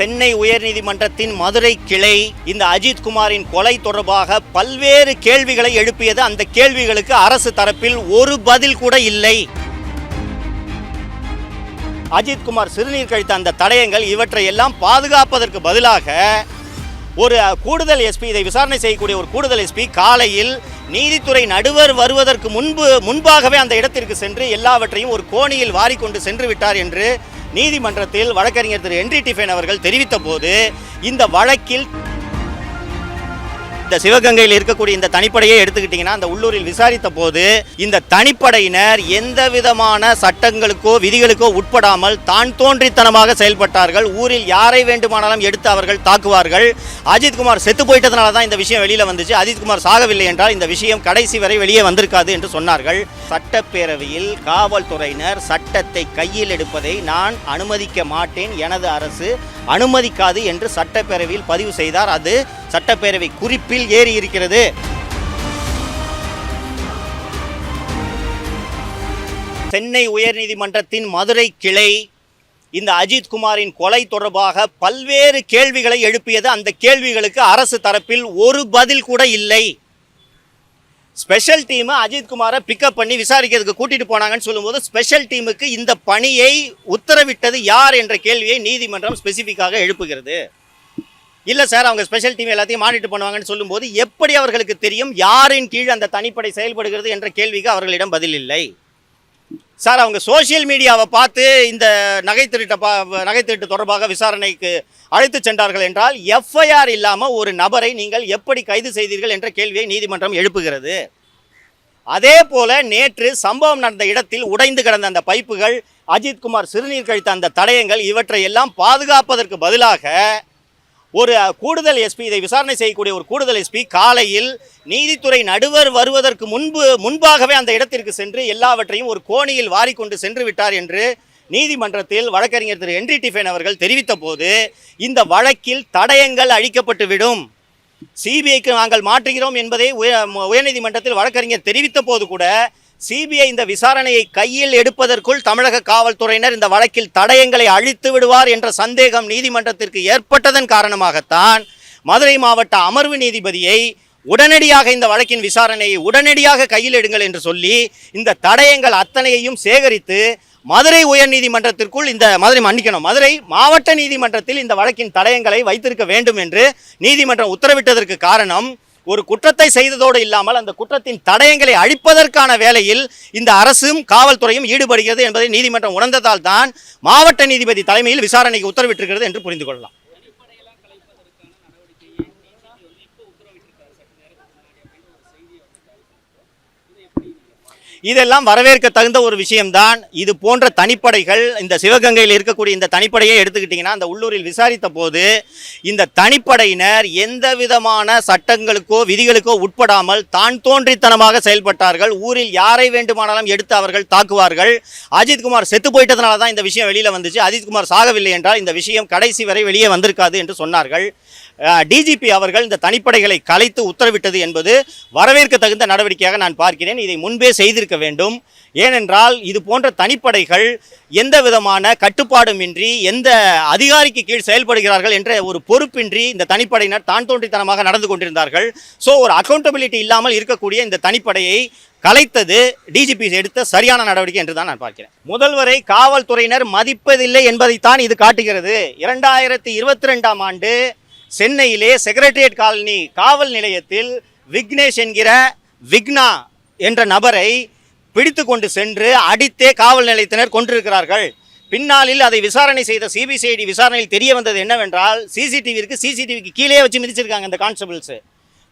சென்னை உயர்நீதிமன்றத்தின் மதுரை கிளை இந்த அஜித் குமாரின் கொலை தொடர்பாக பல்வேறு கேள்விகளை எழுப்பியது. அந்த கேள்விகளுக்கு அரசு தரப்பில் ஒரு பதில் கூட இல்லை. அஜித்குமார் சிறுநீர் கழித்த அந்த தடயங்கள் இவற்றை எல்லாம் பாதுகாப்பதற்கு பதிலாக ஒரு கூடுதல் எஸ்பி இதை விசாரணை செய்யக்கூடிய ஒரு கூடுதல் எஸ்பி காலையில் நீதித்துறை நடுவர் வருவதற்கு முன்பு முன்பாகவே அந்த இடத்திற்கு சென்று எல்லாவற்றையும் ஒரு கோணியில் வாரிக்கொண்டு சென்று விட்டார் என்று நீதிமன்றத்தில் வழக்கறிஞர் திரு என்ரி டிஃபன் அவர்கள் தெரிவித்த போது இந்த வழக்கில் இந்த சிவகங்கையில் இருக்கக்கூடிய இந்த தனிப்படையை எடுத்துக்கிட்டிங்கன்னா அந்த உள்ளூரில் விசாரித்த போது இந்த தனிப்படையினர் எந்த விதமான சட்டங்களுக்கோ விதிகளுக்கோ உட்படாமல் தான் தோன்றித்தனமாக செயல்பட்டார்கள். ஊரில் யாரை வேண்டுமானாலும் எடுத்து அவர்கள் தாக்குவார்கள். அஜித்குமார் செத்து போயிட்டதுனால தான் இந்த விஷயம் வெளியில் வந்துச்சு. அஜித்குமார் சாகவில்லை என்றால் இந்த விஷயம் கடைசி வரை வெளியே வந்திருக்காது என்று சொன்னார்கள். சட்டப்பேரவையில் காவல்துறையினர் சட்டத்தை கையில் எடுப்பதை நான் அனுமதிக்க மாட்டேன். எனது அரசு அனுமதிக்காது என்று சட்டப்பேரவையில் பதிவு செய்தார். அது சட்டப்பேரவை குறிப்பில் ஏறி இருக்கிறது. சென்னை உயர்நீதிமன்றத்தின் மதுரை கிளை இந்த அஜித்குமாரின் கொலை தொடர்பாக பல்வேறு கேள்விகளை எழுப்பியது. அந்த கேள்விகளுக்கு அரசு தரப்பில் ஒரு பதில் கூட இல்லை. ஸ்பெஷல் டீம் அஜித்குமாரை பிக்கப் பண்ணி விசாரிக்கிறதுக்கு கூட்டிட்டு போனாங்கன்னு சொல்லும்போது ஸ்பெஷல் டீமுக்கு இந்த பணியை உத்தரவிட்டது யார் என்ற கேள்வியை நீதிமன்றம் ஸ்பெசிஃபிக்காக எழுப்புகிறது. இல்லை சார் அவங்க ஸ்பெஷல் டீம் எல்லாத்தையும் மானிட்டர் பண்ணுவாங்கன்னு சொல்லும்போது எப்படி அவர்களுக்கு தெரியும் யாரின் கீழ் அந்த தனிப்படை செயல்படுகிறது என்ற கேள்விக்கு அவர்களிடம் பதில் இல்லை. சார் அவங்க சோஷியல் மீடியாவை பார்த்து இந்த நகை திருட்ட பா நகை திருட்டு தொடர்பாக விசாரணைக்கு அழைத்து சென்றார்கள் என்றால் எஃப்ஐஆர் இல்லாமல் ஒரு நபரை நீங்கள் எப்படி கைது செய்தீர்கள் என்ற கேள்வியை நீதிமன்றம் எழுப்புகிறது. அதே போல நேற்று சம்பவம் நடந்த இடத்தில் உடைந்து கிடந்த அந்த பைப்புகள் அஜித்குமார் சிறுநீர் கழித்த அந்த தடயங்கள் இவற்றை எல்லாம் பாதுகாப்பதற்கு பதிலாக ஒரு கூடுதல் எஸ்பி இதை விசாரணை செய்யக்கூடிய ஒரு கூடுதல் எஸ்பி காலையில் நீதித்துறை நடுவர் வருவதற்கு முன்பு முன்பாகவே அந்த இடத்திற்கு சென்று எல்லாவற்றையும் ஒரு கோணியில் வாரிக்கொண்டு சென்று விட்டார் என்று நீதிமன்றத்தில் வழக்கறிஞர் திரு என்ரி டிஃபன் அவர்கள் தெரிவித்த போது இந்த வழக்கில் தடயங்கள் அழிக்கப்பட்டுவிடும் சிபிஐக்கு நாங்கள் மாற்றுகிறோம் என்பதை உய- உயர்நீதிமன்றத்தில் வழக்கறிஞர் தெரிவித்த போது கூட சிபிஐ இந்த விசாரணையை கையில் எடுப்பதற்குள் தமிழக காவல்துறையினர் இந்த வழக்கில் தடயங்களை அழித்து விடுவார் என்ற சந்தேகம் நீதிமன்றத்திற்கு ஏற்பட்டதன் காரணமாகத்தான் மதுரை மாவட்ட அமர்வு நீதிபதியை உடனடியாக இந்த வழக்கின் விசாரணையை உடனடியாக கையில் எடுங்கள் என்று சொல்லி இந்த தடயங்கள் அத்தனையையும் சேகரித்து மதுரை உயர்நீதிமன்றத்திற்குள் இந்த மதுரை மன்னிக்கணும். மதுரை மாவட்ட நீதிமன்றத்தில் இந்த வழக்கின் தடயங்களை வைத்திருக்க வேண்டும் என்று நீதிமன்றம் உத்தரவிட்டதற்கு காரணம் ஒரு குற்றத்தை செய்ததோடு இல்லாமல் அந்த குற்றத்தின் தடயங்களை அழிப்பதற்கான வேலையில் இந்த அரசும் காவல்துறையும் ஈடுபடுகிறது என்பதை நீதிமன்றம் உணர்ந்ததால் தான் மாவட்ட நீதிபதி தலைமையில் விசாரணைக்கு உத்தரவிட்டிருக்கிறது என்று புரிந்து கொள்ளலாம். இதெல்லாம் வரவேற்க தகுந்த ஒரு விஷயம்தான். இது போன்ற தனிப்படைகள் இந்த சிவகங்கையில் இருக்கக்கூடிய இந்த தனிப்படையை எடுத்துக்கிட்டிங்கன்னா அந்த உள்ளூரில் விசாரித்த போது இந்த தனிப்படையினர் எந்த விதமான சட்டங்களுக்கோ விதிகளுக்கோ உட்படாமல் தான் தோன்றித்தனமாக செயல்பட்டார்கள். ஊரில் யாரை வேண்டுமானாலும் எடுத்து அவர்கள் தாக்குவார்கள். அஜித்குமார் செத்து போயிட்டதுனால தான் இந்த விஷயம் வெளியில் வந்துச்சு. அஜித்குமார் சாகவில்லை என்றால் இந்த விஷயம் கடைசி வரை வெளியே வந்திருக்காது என்று சொன்னார்கள். டிஜிபி அவர்கள் இந்த தனிப்படைகளை கலைத்து உத்தரவிட்டது என்பது வரவேற்க தகுந்த நடவடிக்கையாக நான் பார்க்கிறேன். இதை முன்பே செய்திருக்க வேண்டும். ஏனென்றால் இது போன்ற தனிப்படைகள் எந்த விதமான கட்டுப்பாடுமின்றி எந்த அதிகாரிக்கு கீழ் செயல்படுகிறார்கள் என்ற ஒரு பொறுப்பின்றி இந்த தனிப்படையினர் தான் தோன்றித்தனமாக நடந்து கொண்டிருந்தார்கள். ஸோ ஒரு அக்கௌண்டபிலிட்டி இல்லாமல் இருக்கக்கூடிய இந்த தனிப்படையை கலைத்தது டிஜிபி எடுத்த சரியான நடவடிக்கை என்று தான் நான் பார்க்கிறேன். முதல்வரை காவல்துறையினர் மதிப்பதில்லை என்பதைத்தான் இது காட்டுகிறது. இரண்டாயிரத்தி இருபத்தி ரெண்டாம் ஆண்டு சென்னையிலே செக்ரட்டரியேட் காலனி காவல் நிலையத்தில் விக்னேஷ் என்கிற விக்னா என்ற நபரை பிடித்து கொண்டு சென்று அடித்தே காவல் நிலையத்தினர் கொண்டிருக்கிறார்கள் பின்னாளில் அதை விசாரணை செய்த சிபிசிஐடி விசாரணையில் தெரிய வந்தது என்னவென்றால் சிசிடிவி சிசிடிவிக்கு கீழே வச்சு மிதிச்சிருக்காங்க இந்த கான்ஸ்டபிள்ஸு.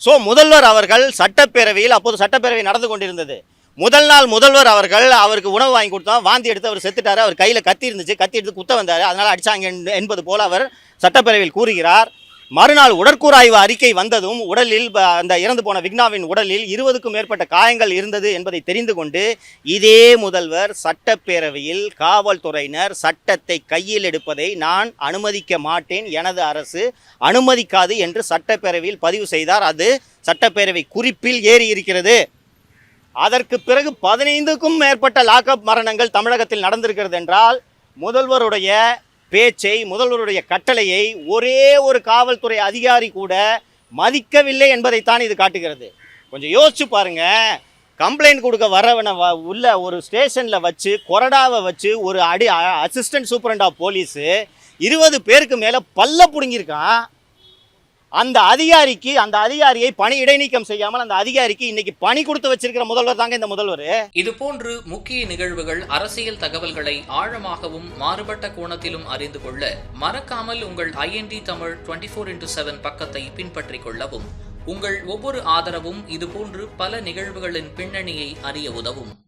ஸோ முதல்வர் அவர்கள் சட்டப்பேரவையில் அப்போது சட்டப்பேரவை நடந்து கொண்டிருந்தது. முதல் நாள் முதல்வர் அவர்கள் அவருக்கு உணவு வாங்கி கொடுத்தோம் வாந்தி எடுத்து அவர் செத்துட்டார். அவர் கையில் கத்தி இருந்துச்சு. கத்தி எடுத்து குத்த வந்தார். அதனால் அடித்தாங்க என்பது போல அவர் சட்டப்பேரவையில் கூறுகிறார். மறுநாள் உடற்கூறாய்வு அறிக்கை வந்ததும் உடலில் அந்த இறந்து போன விக்னாவின் உடலில் இருபதுக்கும் மேற்பட்ட காயங்கள் இருந்தது என்பதை தெரிந்து கொண்டு இதே முதல்வர் சட்டப்பேரவையில் காவல்துறையினர் சட்டத்தை கையில் எடுப்பதை நான் அனுமதிக்க மாட்டேன் எனது அரசு அனுமதிக்காது என்று சட்டப்பேரவையில் பதிவு செய்தார். அது சட்டப்பேரவை குறிப்பில் ஏறி இருக்கிறது. அதற்கு பிறகு பதினைந்துக்கும் மேற்பட்ட லாக்அப் மரணங்கள் தமிழகத்தில் நடந்திருக்கிறது என்றால் முதல்வருடைய பேச்சை முதல்வருடைய கட்டளையை ஒரே ஒரு காவல்துறை அதிகாரி கூட மதிக்கவில்லை என்பதைத்தான் இது காட்டுகிறது. கொஞ்சம் யோசிச்சு பாருங்க. கம்ப்ளைண்ட் கொடுக்க வரவனை வ- உள்ள ஒரு ஸ்டேஷனில் வச்சு கொரடாவை வச்சு ஒரு அடி அசிஸ்டன்ட் சூப்பரண்ட் ஆஃப் போலீஸு இருபது பேருக்கு மேலே பல்ல பிடுங்கியிருக்கான். அந்த அதிகாரிக்கு அந்த அதிகாரியை பணி இடைநீக்கம் செய்யாமல் அந்த அதிகாரிக்கு இன்னைக்கு பணி கொடுத்து வச்சிருக்கிற முதல்வர் தாங்க இந்த முதல்வர். இதுபோன்று முக்கிய நிகழ்வுகள் அரசியல் தகவல்களை ஆழமாகவும் மாறுபட்ட கோணத்திலும் அறிந்து கொள்ள மறக்காமல் உங்கள் IND Tamil twenty four into seven பக்கத்தை பின்பற்றிக் கொள்ளவும் உங்கள் ஒவ்வொரு ஆதரவும் இதுபோன்று பல நிகழ்வுகளின் பின்னணியை அறிய உதவும்.